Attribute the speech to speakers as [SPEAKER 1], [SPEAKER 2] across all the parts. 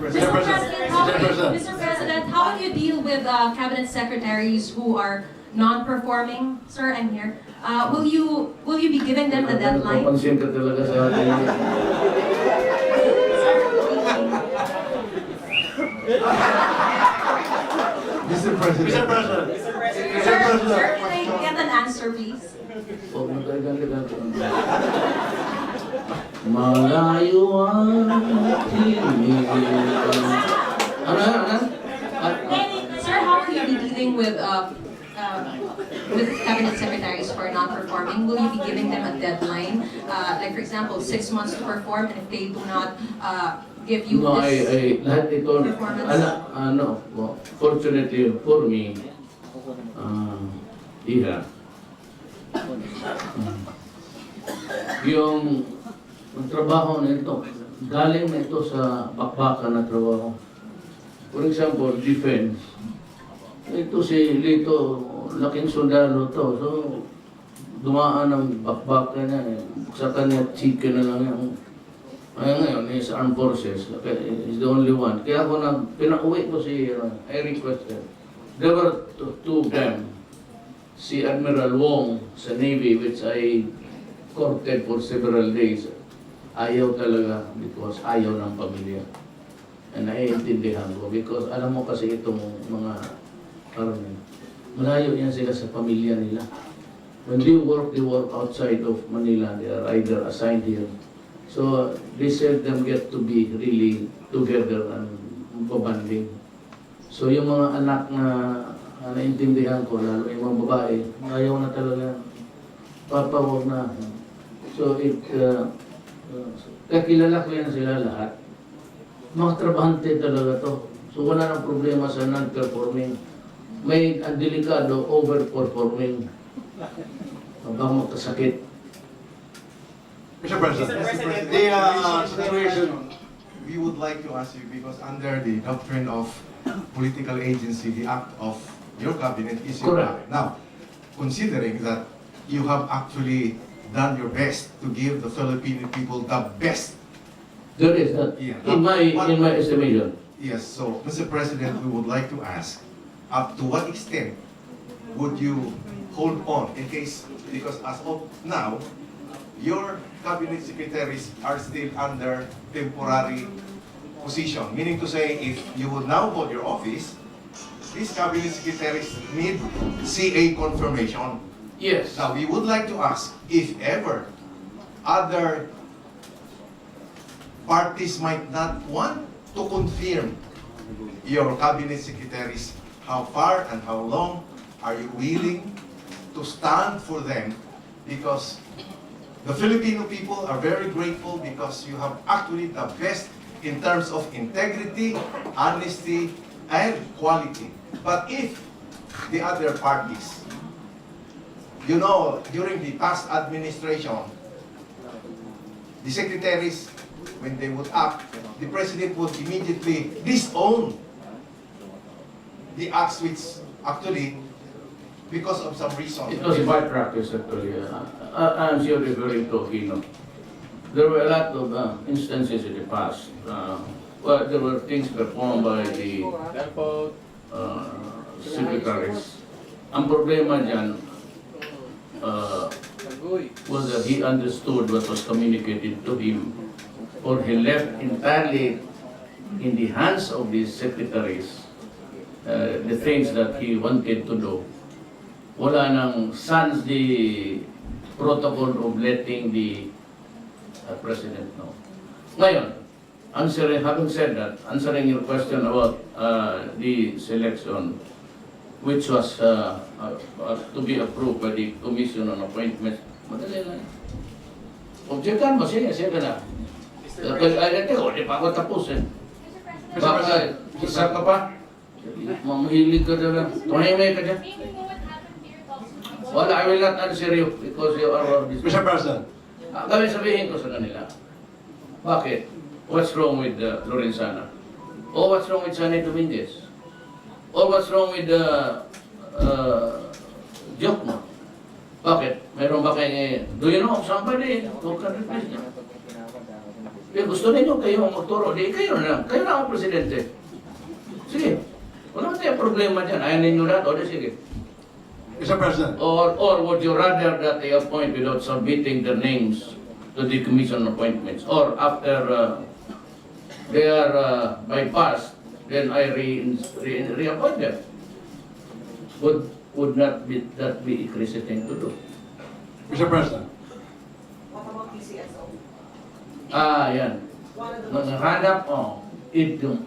[SPEAKER 1] Mr. President, how,
[SPEAKER 2] Mr. President.
[SPEAKER 1] Mr. President, how will you deal with uh, cabinet secretaries who are non-performing? Sir, I'm here. Uh, will you will you be giving them a deadline?
[SPEAKER 3] Papansin ka talaga sa atin.
[SPEAKER 2] Mr. President.
[SPEAKER 4] Mr. President.
[SPEAKER 1] Sir,
[SPEAKER 4] Mr.
[SPEAKER 1] sir,
[SPEAKER 4] President.
[SPEAKER 1] can I get an answer, please?
[SPEAKER 3] Huwag mo tayo ganito. Malayo ang tinig. Ano, ano?
[SPEAKER 1] Sir, how will you be dealing with uh, uh, with cabinet secretaries who are non-performing? Will you be giving them a deadline? Uh, like for example, six months to perform, and if they do not uh, give you
[SPEAKER 3] no, I,
[SPEAKER 1] this,
[SPEAKER 3] I, lahat ito,
[SPEAKER 1] Performance.
[SPEAKER 3] ano, ano, well, fortunately for me, uh, iha, um, yung ang trabaho na ito, galing na ito sa bakbakan na trabaho. For example, defense. Ito si Lito, laking sundalo to. So, dumaan ng bakbakan niya. eh. Sa kanya, chicken na lang yan. Ay ngayon, is armed forces. Okay, is the only one. Kaya ako nag, pinauwi ko si, uh, I requested. There were two of them. Si Admiral Wong sa Navy, which I courted for several days. Ayaw talaga because ayaw ng pamilya. And naiintindihan ko because alam mo kasi itong mga karne, malayo yan sila sa pamilya nila. When they work, they work outside of Manila. They are either assigned here. So they seldom get to be really together and babanding. So yung mga anak na na naintindihan ko, lalo yung mga babae, ayaw na talaga. Papa, wag na. So it, uh, uh, kaya kilala ko yan sila lahat. Mga trabahante talaga to. So wala nang problema sa non-performing. May ang delikado, overperforming. Mabang magkasakit.
[SPEAKER 4] Mr. President.
[SPEAKER 2] Mr. President.
[SPEAKER 4] The uh, situation,
[SPEAKER 2] We would like to ask you, because under the doctrine of political agency, the act of your cabinet is your
[SPEAKER 3] Correct.
[SPEAKER 2] cabinet. Now, considering that you have actually done your best to give the Filipino people the best,
[SPEAKER 3] There is that.
[SPEAKER 2] Yeah.
[SPEAKER 3] In my, in my estimation.
[SPEAKER 2] yes, so, Mr. President, we would like to ask, up to what extent would you hold on in case, because as of now, your cabinet secretaries are still under temporary position. Meaning to say, if you would now hold your office, these cabinet secretaries need CA confirmation.
[SPEAKER 3] Yes.
[SPEAKER 2] Now, we would like to ask if ever other parties might not want to confirm your cabinet secretaries, how far and how long are you willing to stand for them? Because the Filipino people are very grateful because you have actually the best in terms of integrity, honesty, and quality. But if the other parties you know, during the past administration, the secretaries, when they would act, the president would immediately disown the acts which actually, because of some reason.
[SPEAKER 3] It was a bad practice actually. Uh, uh, I'm sure referring to Aquino. There were a lot of uh, instances in the past. Uh, there were things performed by the uh, secretaries. Ang problema dyan uh, that he understood what was communicated to him or he left entirely in the hands of the secretaries uh, the things that he wanted to do. Wala nang sans the protocol of letting the uh, president know. Ngayon, answering, having said that, answering your question about uh, the selection, which was uh, uh, uh, to be approved by the Commission on Appointments, madali lang. Objectan mo, sige, sige na. Kaya ay, ito, di pa ako tapos eh. Baka, isa ka pa? Mamahilig ka na lang. Tumahimay ka dyan. Wala, I will not answer you because you are our business.
[SPEAKER 4] Mr. President.
[SPEAKER 3] Ah, Kami sabihin ko sa kanila. Bakit? What's wrong with uh, Lorenzana? Or what's wrong with Sunny Dominguez? Or what's wrong with uh, uh, Jokno? Bakit? Meron ba kayo, do you know somebody who can replace them? Eh, gusto ninyo kayo magturo, di kayo na lang. Kayo na ang presidente. Sige. Wala tayong problema dyan. Ayaw ninyo lahat, o di sige.
[SPEAKER 4] Mr. President,
[SPEAKER 3] Or, or would you rather that they appoint without submitting their names to the commission appointments? Or after uh, they are uh, bypassed, then I re, re, reappoint them? Would, would not be, that be a crazy thing to do?
[SPEAKER 4] Mr. President,
[SPEAKER 5] What about PCSO?
[SPEAKER 3] Ah, yan. Nanghanap, oh, ito.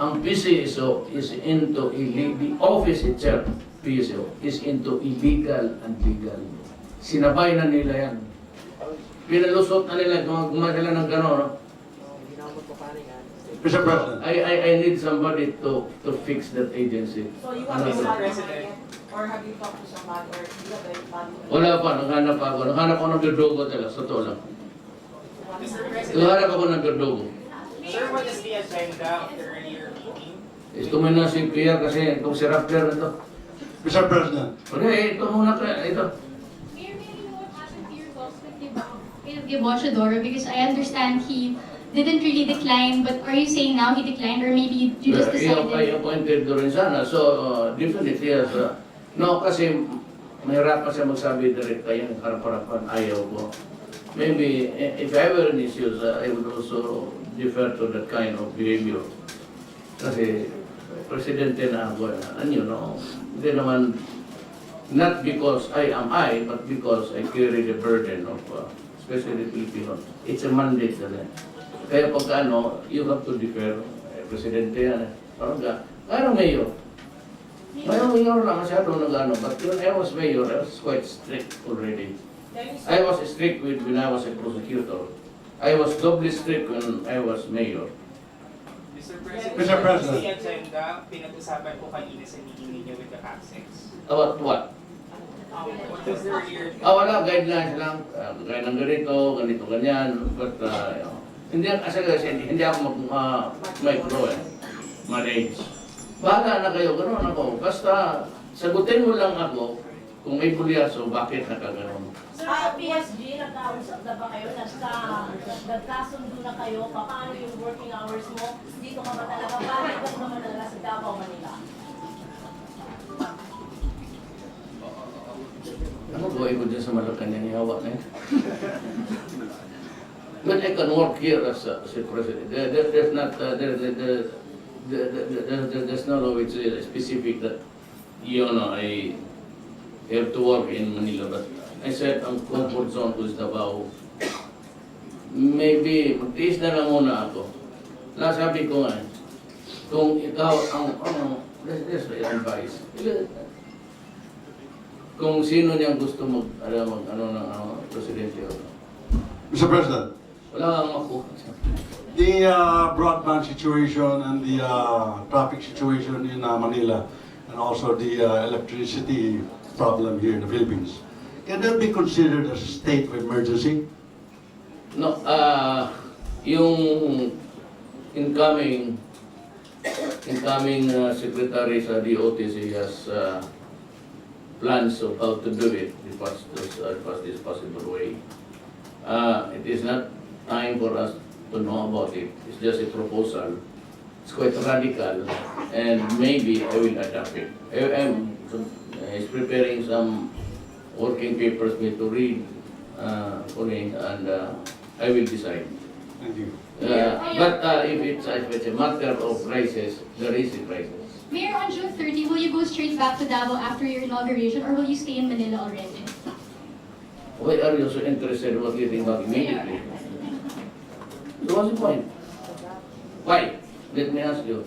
[SPEAKER 3] Ang PCSO is into illegal, the office itself, PCSO, is into illegal and legal. Sinabay na nila yan. Pinalusot na nila, gumagawa sila ng gano'n, no?
[SPEAKER 4] Mr. President,
[SPEAKER 3] I, I, I need somebody to, to fix that agency.
[SPEAKER 5] So you
[SPEAKER 3] Ano
[SPEAKER 5] have
[SPEAKER 3] ba?
[SPEAKER 5] decided on it, or have you talked to somebody, or do you have anybody?
[SPEAKER 3] Wala pa, naghanap pa ako. Naghanap ako ng Verdugo talaga, sa totoo lang.
[SPEAKER 6] Mr. President,
[SPEAKER 3] Naghanap ako ng Verdugo.
[SPEAKER 6] sir, what is the agenda of the earlier meeting?
[SPEAKER 3] Ito mo na si Pierre kasi itong si Rapper na to.
[SPEAKER 4] Mr. President,
[SPEAKER 3] Okay, ito muna ka, ito.
[SPEAKER 7] Mayor, may you know what happened to your boss with Gib- Gibochadoro? Because I understand he didn't really decline, but are you saying now he declined or maybe you just
[SPEAKER 3] Yeah, I
[SPEAKER 7] decided?
[SPEAKER 3] appointed rin sana. So, uh, definitely, yes. uh, no, kasi mahirapan siya magsabi direct kayo ng harap-harapan. Ayaw ko. Maybe, i- if I were in issues, uh, I would also defer to that kind of behavior. Kasi, presidente na ako, uh, and you know, hindi naman, not because I am I, but because I carry the burden of, uh, especially Filipino. It's a mandate na Kaya pagka ano, you have to defer. Eh, presidente yan eh. Parang ka, ano mayor? Ngayon mayor lang masyado nag-ano. But when I was mayor, I was quite strict already. I was strict with when I was a prosecutor. I was doubly strict when I was mayor.
[SPEAKER 6] Mr. President,
[SPEAKER 4] Mr.
[SPEAKER 6] what
[SPEAKER 4] President.
[SPEAKER 6] the agenda pinag-usapan po kanina sa meeting ninyo with the CAPSEX?
[SPEAKER 3] About what?
[SPEAKER 6] What was the earlier?
[SPEAKER 3] Ah, wala, guidelines lang. Uh, gaya ng ganito, ganito, ganyan. But, uh, you know, hindi, kasi hindi, hindi ako mag, uh, micro eh. Manage. Bahala na kayo, gano'n ako. Basta, sagutin mo lang ako kung may bulyaso, bakit nakaganon.
[SPEAKER 8] Sir, sa PSG, nagkausap na ba kayo? Nagka, nagkasundo na kayo? Paano yung working hours mo? Dito ka ba talaga? Bakit ka naman talaga sa Davao, Manila?
[SPEAKER 3] Ano gawin ko dyan sa Malacanang yawa na yun? But I can work here as a, as a president. There, there, there's not, uh, there, there, there, there, there, there, there's no which is specific that, you know, I have to work in Manila. But I said, ang comfort zone ko is Davao. Maybe, magtiis na lang muna ako. Nasabi ko nga, kung ikaw ang, ano, this is advice. Kung sino niyang gusto mag, alam, mag, ano, ng ano, presidente.
[SPEAKER 4] Mr. President,
[SPEAKER 3] Wala kang makuha.
[SPEAKER 4] the uh, broadband situation and the uh, traffic situation in uh, Manila and also the uh, electricity problem here in the Philippines, can that be considered a state of emergency?
[SPEAKER 3] No, ah, yung incoming incoming uh, secretary sa DOTC has uh, plans of how to do it the fastest, uh, fastest possible way. Uh, it is not time for us to know about it. It's just a proposal. It's quite radical, and maybe I will adapt it. I am is preparing some working papers for me to read uh, for me, and uh, I will decide.
[SPEAKER 4] Thank you.
[SPEAKER 3] Uh, but uh, if it's, if it's a matter of crisis, there is a crisis.
[SPEAKER 7] Mayor, on June 30, will you go straight back to Davao after your inauguration or will you stay in Manila already?
[SPEAKER 3] Why are you so interested in what you think about immediately? So what's the point? Why? Let me ask you.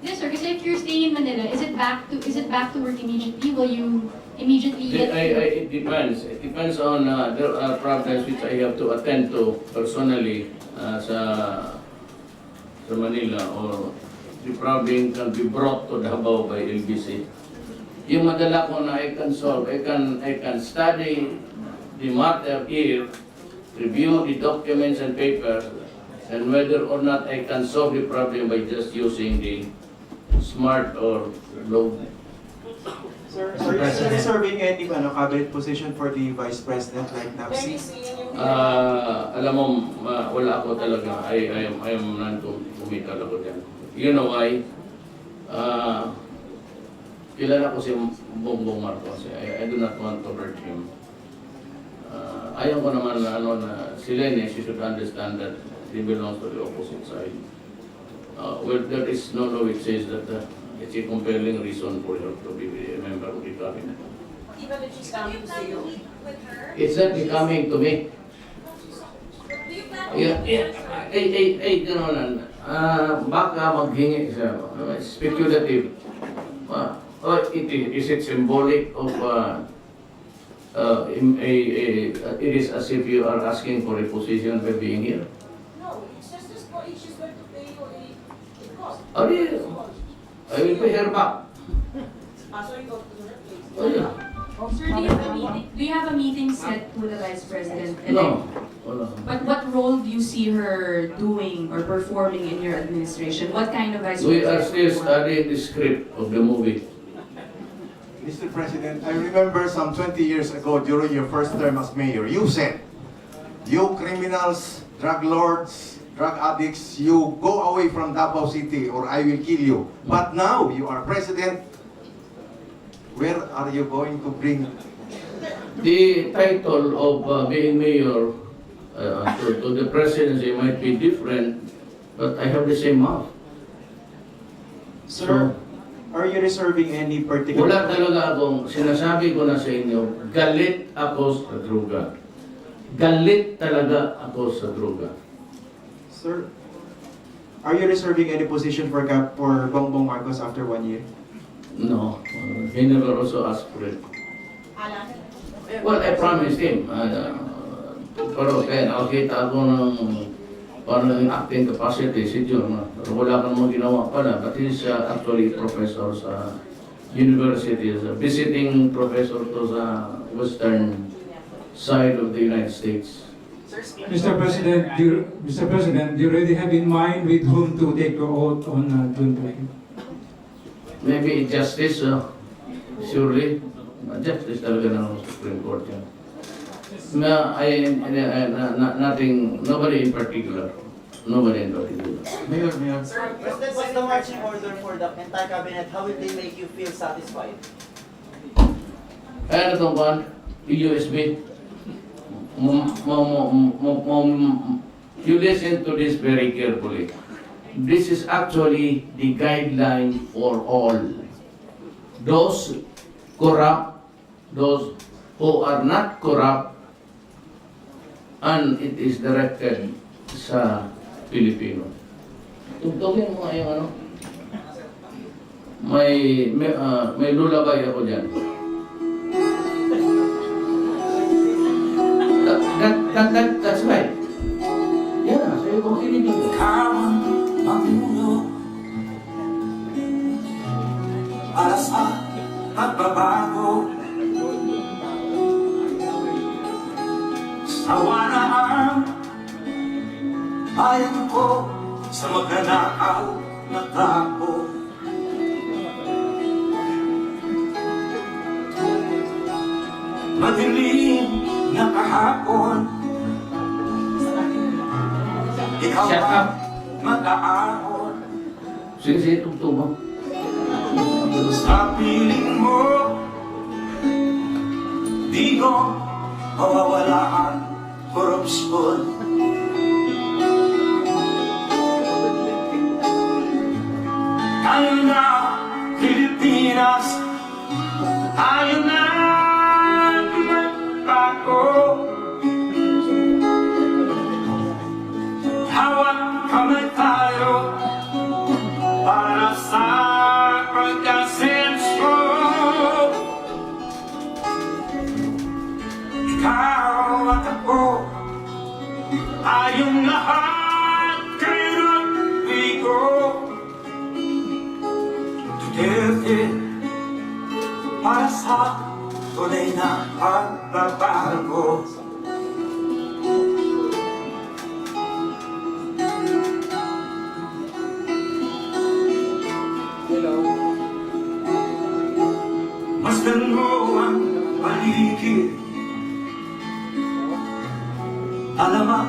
[SPEAKER 7] Yes, sir, because if you're staying in Manila, is it back to is it back to work immediately? Will you immediately get
[SPEAKER 3] I, I, it depends. It depends on, uh, there are problems which I have to attend to personally uh, sa, sa Manila or the problem can be brought to Davao by LBC. Yung madala ko na I can solve, I can, I can study the matter here, review the documents and papers, and whether or not I can solve the problem by just using the smart or low
[SPEAKER 9] Sir, are you still serving any ano, cabinet position for the Vice President like
[SPEAKER 5] Can
[SPEAKER 9] NAPSI?
[SPEAKER 5] you see in your
[SPEAKER 3] Ah, alam mo, ma- wala ako talaga. I, I am, I am non-committal ako dyan. You know why? Ah, kilala ko si Bongbong Marcos. I, I do not want to hurt him. Ah, ayaw ko naman na, ano, na si Lenny, she should understand that he belongs to the opposite side. Uh, well, there is no law which says that uh, it's a compelling reason for her to be a member of the cabinet.
[SPEAKER 5] Even if she's coming to see you.
[SPEAKER 3] It's not becoming to me. Yeah, yeah, ay, ay, ay, gano'n Ah, baka maghingi siya. Uh, speculative. Ah, oh, it, is is, it symbolic of uh, uh, im- a, a, it is as if you are asking for a position by being here?
[SPEAKER 8] No, it's just this, she's going to pay you a, a cost.
[SPEAKER 3] Oh, yeah. I will pay her back.
[SPEAKER 5] Ah, so you go to her place.
[SPEAKER 3] Oh, yeah.
[SPEAKER 1] Sir, do you have a meeting, do you have a meeting set with the Vice President?
[SPEAKER 3] No. Wala.
[SPEAKER 1] But what role do you see her doing or performing in your administration? What kind of Vice president?
[SPEAKER 3] We are
[SPEAKER 1] President?
[SPEAKER 3] still studying the script of the movie.
[SPEAKER 2] Mr. President, I remember some 20 years ago during your first term as mayor, you said, you criminals, drug lords, drug addicts, you go away from Davao City or I will kill you. But now you are president, where are you going to bring
[SPEAKER 3] The title of uh, being mayor uh, to, to the presidency might be different, but I have the same mouth.
[SPEAKER 9] Sir, are you reserving any particular...
[SPEAKER 3] Wala talaga akong, sinasabi ko na sa inyo, galit ako sa droga. Galit talaga ako sa droga.
[SPEAKER 9] Sir, are you reserving any position for Cap for Bongbong Marcos after one year?
[SPEAKER 3] No, uh, he never also asked for it. Well, I promised him. Uh, pero kaya nakakita ako ng yung acting capacity si John. Uh, wala kang mga ginawa pala. But he's uh, actually professor sa university. He's visiting professor to sa western side of the United States.
[SPEAKER 6] Sir, speaking
[SPEAKER 10] Mr. President, do you, Mr. President, do you already have in mind with whom to take your oath on uh, June 20?
[SPEAKER 3] Maybe justice, uh, surely. Uh, justice talaga ng Supreme Court yan. Na, I, I, na, na, nothing, nobody in particular. Nobody in particular.
[SPEAKER 2] Mayor, Mayor?
[SPEAKER 5] Sir,
[SPEAKER 11] President, what's the marching order for the entire cabinet? How will they make you feel satisfied?
[SPEAKER 3] Kaya na itong kan, USB. You listen to this very carefully. This is actually the guideline for all. Those corrupt, those who are not corrupt, and it is directed sa Pilipino. Tugtugin mo yung ano. May, may, ah, may lullaby ako dyan. That, that, that, that's right. Yeah, sabi ko kinig yun.
[SPEAKER 11] Para sa pagbabago Sawa na ang bayan ko sa maganaaw na tapo Madilim na kahapon Ikaw
[SPEAKER 3] Shut
[SPEAKER 11] ang
[SPEAKER 3] up.
[SPEAKER 11] mag-aahon
[SPEAKER 3] Sige, sige, tugtog mo.
[SPEAKER 11] Sa piling mo Di ko mawawala ang korupsyon Tayo na Duterte Para sa tunay na pagbabago. Masdan mo ang paligid. Alamak